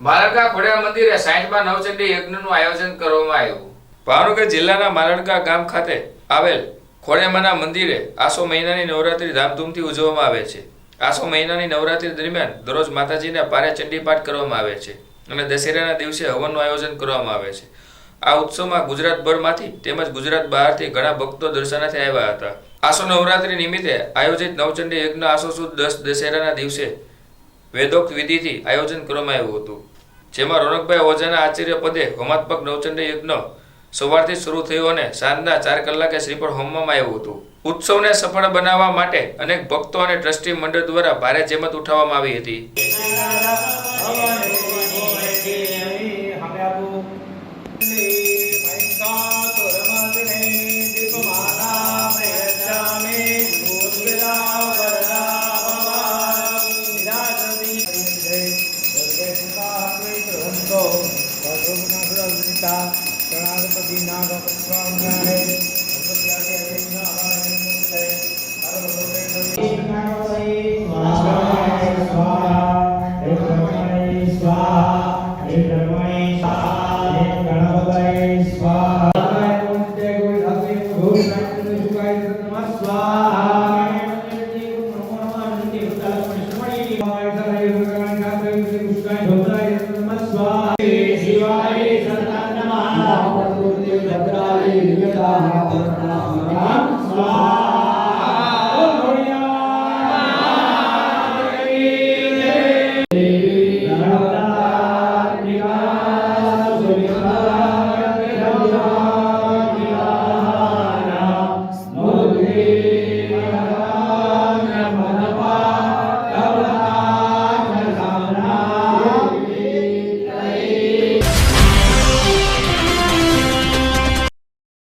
માલણકા ખોડિયાર મંદિરે સાઠમાં નવચંડી યજ્ઞનું આયોજન કરવામાં આવ્યું. ભાવનગર જિલ્લાના માલણકા ગામ ખાતે આવેલ ખોડિયામાના મંદિરે આસો મહિનાની નવરાત્રી ધામધૂમથી ઉજવવામાં આવે છે. આસો મહિનાની નવરાત્રી દરમિયાન દરરોજ માતાજીને પારે ચંડી પાઠ કરવામાં આવે છે અને દશેરાના દિવસે હવનનું આયોજન કરવામાં આવે છે. આ ઉત્સવમાં ગુજરાતભરમાંથી તેમજ ગુજરાત બહારથી ઘણા ભક્તો દર્શનાર્થે આવ્યા હતા. આસો નવરાત્રી નિમિત્તે આયોજિત નવચંડી યજ્ઞ આસો સુદ દસ દશેરાના દિવસે વેદોક્ત વિધિથી આયોજન કરવામાં આવ્યું હતું. જેમાં રોનકભાઈ ઓઝાના આચાર્ય પદે હોમાત્મક નવચંડી યજ્ઞ સવારથી શરૂ થયો અને સાંજના ચાર કલાકે શ્રીફળ હોમવામાં આવ્યું હતું. ઉત્સવને સફળ બનાવવા માટે અનેક ભક્તો અને ટ્રસ્ટી મંડળ દ્વારા ભારે જેમત ઉઠાવવામાં આવી હતી. सीता गणाधिपति नागपत्रांगारे भगवत्यादि अजयना आवाहन मुक्ते हर भगवते स्वाहा स्वाहा स्वाहा